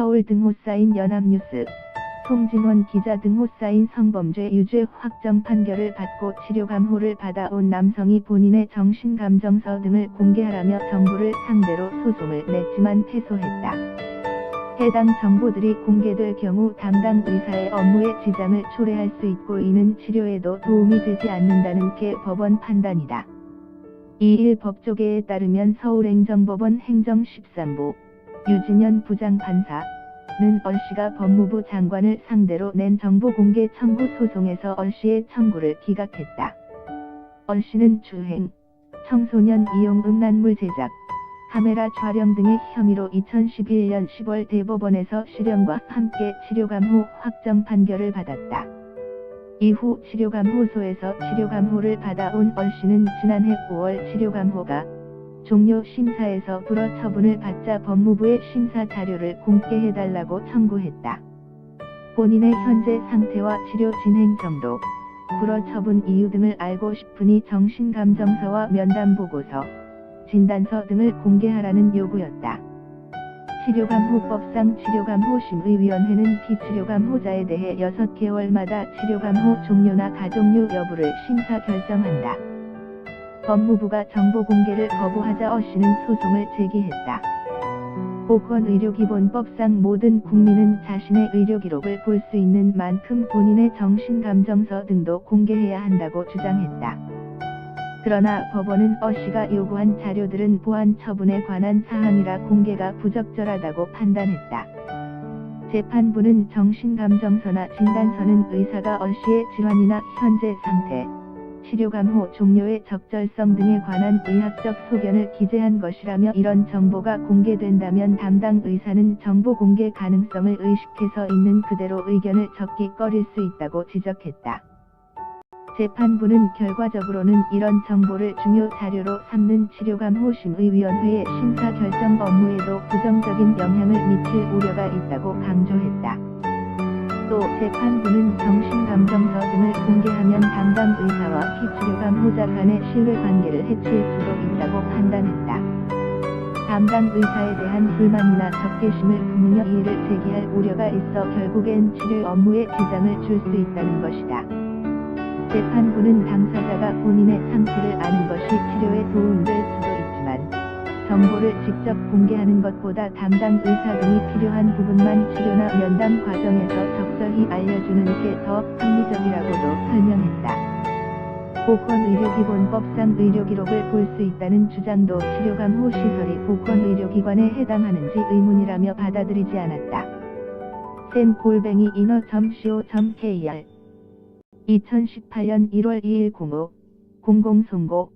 서울 등호 쌓인 연합뉴스 송진원 기자 등호 쌓인 성범죄 유죄 확정 판결을 받고 치료 감호를 받아온 남성이 본인의 정신 감정서 등을 공개하라며 정부를 상대로 소송을 냈지만 패소했다. 해당 정보들이 공개될 경우 담당 의사의 업무에 지장을 초래할 수 있고 이는 치료에도 도움이 되지 않는다는 게 법원 판단이다. 이일 법조계에 따르면 서울행정법원 행정 13부 유진현 부장판사는 얼씨가 법무부 장관을 상대로 낸 정보 공개 청구 소송에서 얼씨의 청구를 기각했다. 얼씨는 주행, 청소년 이용 음란물 제작, 카메라 촬영 등의 혐의로 2011년 10월 대법원에서 실형과 함께 치료감호 확정 판결을 받았다. 이후 치료감호소에서 치료감호를 받아온 얼씨는 지난해 9월 치료감호가 종료 심사에서 불허 처분을 받자 법무부에 심사 자료를 공개해달라고 청구했다. 본인의 현재 상태와 치료 진행 정도, 불허 처분 이유 등을 알고 싶으니 정신감정서와 면담 보고서, 진단서 등을 공개하라는 요구였다. 치료감호법상 치료감호 심의위원회는 피치료감호자에 대해 6개월마다 치료감호 종료나 가종료 여부를 심사 결정한다. 법무부가 정보 공개를 거부하자 어 씨는 소송을 제기했다. 보건의료기본법상 모든 국민은 자신의 의료기록을 볼 수 있는 만큼 본인의 정신감정서 등도 공개해야 한다고 주장했다. 그러나 법원은 어 씨가 요구한 자료들은 보안 처분에 관한 사항이라 공개가 부적절하다고 판단했다. 재판부는 정신감정서나 진단서는 의사가 얼씨의 질환이나 현재 상태, 치료감호 종료의 적절성 등에 관한 의학적 소견을 기재한 것이라며 이런 정보가 공개된다면 담당 의사는 정보 공개 가능성을 의식해서 있는 그대로 의견을 적기꺼릴 수 있다고 지적했다. 재판부는 결과적으로는 이런 정보를 중요 자료로 삼는 치료감호 심의위원회의 심사 결정 업무에도 부정적인 영향을 미칠 우려가 있다고 강조했다. 또 재판부는 정신감정서 등을 공개하면 담당 의사와 피치료감 호자 간의 신뢰관계를 해칠 수도 있다고 판단했다. 담당 의사에 대한 불만이나 적개심을 품으며 이의를 제기할 우려가 있어 결국엔 치료 업무에 지장을 줄 수 있다는 것이다. 재판부는 당사자가 본인의 상태를 아는 것이 치료에 도움될 정보를 직접 공개하는 것보다 담당 의사 등이 필요한 부분만 치료나 면담 과정에서 적절히 알려주는 게 더 합리적이라고도 설명했다. 보건의료기본법상 의료기록을 볼 수 있다는 주장도 치료감호 시설이 보건의료기관에 해당하는지 의문이라며 받아들이지 않았다. 센 골뱅이 인어.co.kr 2018년 1월 2일 공호 공공송고